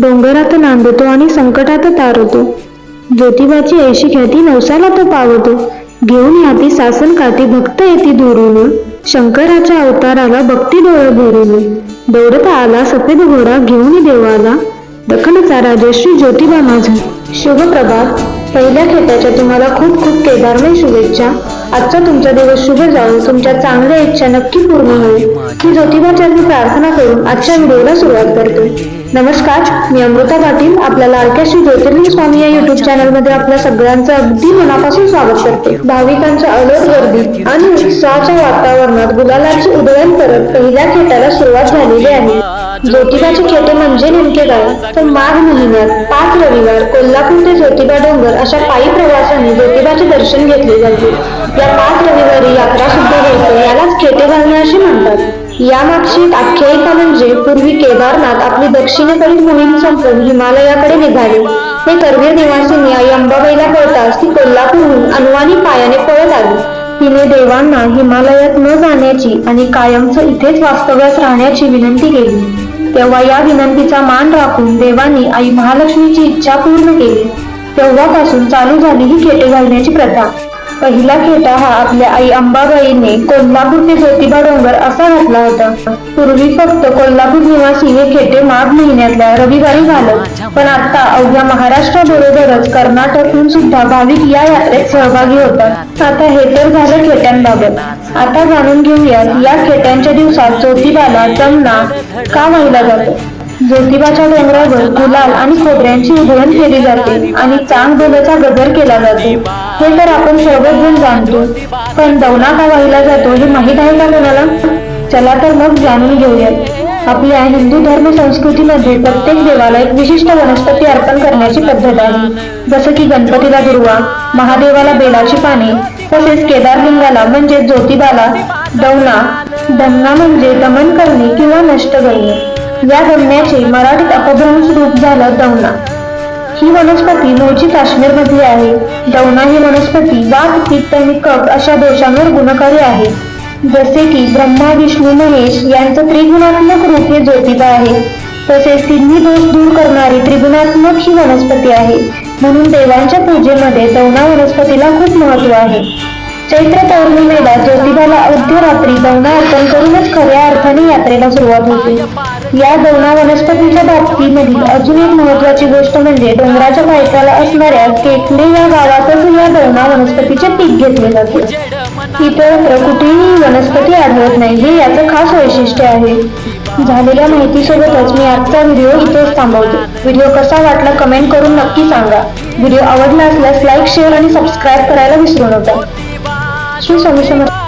डोंगरात नांदतो आणि संकटात तारतो ज्योतिबाची ऐशी ख्याती नवसाला तो पावतो. घेऊन याती सासन काठी भक्त येती दुरून. शंकराच्या अवताराला भक्ती डोळे भरून. दौडत आला सफेद घोडा घेऊन देवाला. दखनचा राजा श्री ज्योतिबा माझा. शुभ प्रभात पहिल्या खेटाच्या तुम्हाला खूप खूप केदारमय शुभेच्छा. आजचा तुमचा दिवस शुभ जाऊन तुमच्या चांगल्या इच्छा नक्की पूर्ण होईल. ही ज्योतिबाचरणी प्रार्थना करून आजच्या व्हिडिओला सुरुवात करतो. नमस्कार मी अमृता पाटील. आपल्या लाडक्या श्री ज्योतिर्लिंग स्वामी या युट्यूब चॅनलमध्ये आपल्या सगळ्यांचं अगदी मनापासून स्वागत करते. भाविकांच्या अलोट गर्दी आणि उत्साहाच्या वातावरणात गुलालाची उधळण करत पहिल्या खेटाला सुरुवात झालेली आहे. ज्योतिबाचे खेटे म्हणजे नेमके काय तर माघ महिन्यात पाच रविवार कोल्हापूर ते ज्योतिबा डोंगर अशा पायी प्रवासाने ज्योतिबाचे दर्शन घेतले जाते. या पाच रविवारी यात्रा सुद्धा होते यालाच खेटे घालणे असे म्हणतात. यामागची आख्यायिका म्हणजे पूर्वी केदारनाथ आपली दक्षिणेकडील मोहीम संपवून हिमालयाकडे निघाले. हे करवीर निवासींनी आई अंबाबाईला कळताच ती कोल्हापूरहून अनवाणी पायाने पळत आली. तिने देवांना हिमालयात न जाण्याची आणि कायमचं इथेच वास्तव्यास राहण्याची विनंती केली. तेव्हा या विनंतीचा मान राखून देवानी आई महालक्ष्मीची इच्छा पूर्ण केली. तेव्हापासून चालू झाली ही खेटे घालण्याची प्रथा. पहिला खेटा हा आपल्या आई अंबाबाईने कोल्हापूर ते ज्योतिबा डोंगर असा घातला होता. पूर्वी फक्त कोल्हापूर निवासी हे खेटे माघ महिन्यातल्या रविवारी घालत पण आता अवघ्या महाराष्ट्राबरोबरच कर्नाटकहून सुद्धा भाविक या यात्रेत सहभागी होतात. आता हे तर झालं खेट्यांबाबत. आता जाणून घेऊयात या खेट्यांच्या दिवसात ज्योतिबाला जमना का वाहिला जातो? ज्योतिबाच्या डोंगरावर गुलाल आणि खोबऱ्यांची उधळण केली जाते आणि चांग बोलाचा गजर केला जातो. हे तर आपण सर्वजण जाणतो. पण दौना का वाहिला जातो हे माहीत आहे का कोणाला? चला तर मग जाणून घेऊयात. आपल्या हिंदू धर्म संस्कृतीमध्ये प्रत्येक देवाला एक विशिष्ट वनस्पती अर्पण करण्याची पद्धत आहे. जसं की गणपतीला दुर्वा महादेवाला बेलाची पाने तसेच केदारलिंगाला म्हणजे ज्योतिबाला दौना दमना म्हणजे दमन करणे किंवा नष्ट करणे. या दमण्याचे मराठीत अपभ्रंश रूप झालं दौना. ही वनस्पती मूळची काश्मीरमध्ये आहे. दौना ही वनस्पती वात पित्त आणि कप अशा दोषांवर गुणकारी आहे. जसे की ब्रह्मा विष्णू महेश यांचं त्रिगुणात्मक रूप हे ज्योतिबा आहे. तसेच तिन्ही दोष दूर करणारी त्रिगुणात्मक ही वनस्पती आहे. म्हणून देवांच्या पूजेमध्ये दौना वनस्पतीला खूप महत्त्व आहे. चैत्र पौर्णिमेला ज्योतिबाला अर्ध्यरात्री दौना अर्पण करूनच खऱ्या अर्थाने यात्रेला सुरुवात होते. या दोना वनस्पतीच्या बाबतीमधील अजून एक महत्वाची गोष्ट म्हणजे डोंगराच्या पायथ्याला असणाऱ्या केकले या गावातच या दोना वनस्पतीचे पीक घेतले जाते. इतरत्र कुठेही वनस्पती आढळत नाही हे याचं खास वैशिष्ट्य आहे. झालेल्या माहितीसोबतच मी आजचा व्हिडिओ इथेच थांबवतो. व्हिडिओ कसा वाटला कमेंट करून नक्की सांगा. व्हिडिओ आवडला असल्यास लाईक शेअर आणि सबस्क्राईब करायला विसरू नका. श्री स्वामी समर्थ